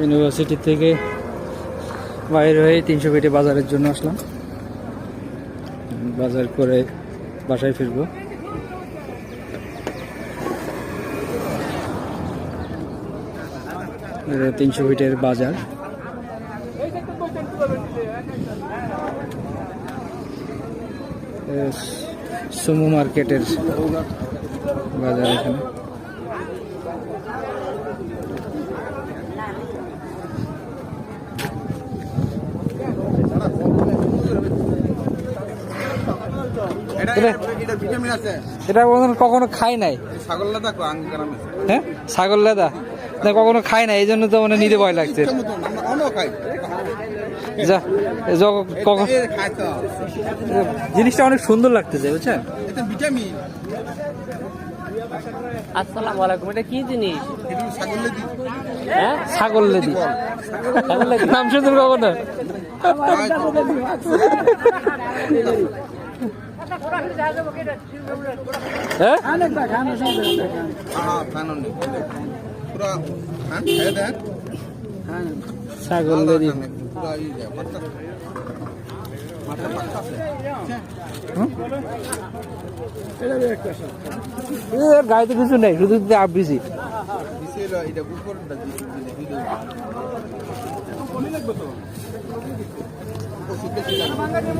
University থেকে বাইরে হয়ে তিনশো ফিটে বাজারের জন্য আসলাম। বাজার করে বাসায় ফিরবো। তিনশো ফিটের বাজার। সুমো মার্কেটের বাজার এখানে। এটা এটা- এটা ভিটামিন আছে। এটা কখনো কখনো খাই নাই। হ্যাঁ? ছাগল লেদা? না কখনো খাই না এই জন্য তো মানে নিতে ভয় লাগছে। ইচ্ছা মতন আমরা অন্য খাই। যা কখন জিনিসটা অনেক সুন্দর লাগতেছে বুঝছেন? এটা ভিটামিন। আসসালামু আলাইকুম এটা কি জিনিস? ছাগল হ্যাঁ? ছাগল লেদি। নাম শুনছেন কখনো হ্যাঁ হ্যাঁ ফানন পুরা হ্যাঁ খাই দেন ছাগল লেদি পুরা ই যায় পাত্তা মাথা পাত্তা আছে। এর গায়ে তো কিছু নেই শুধু আবৃছি এটা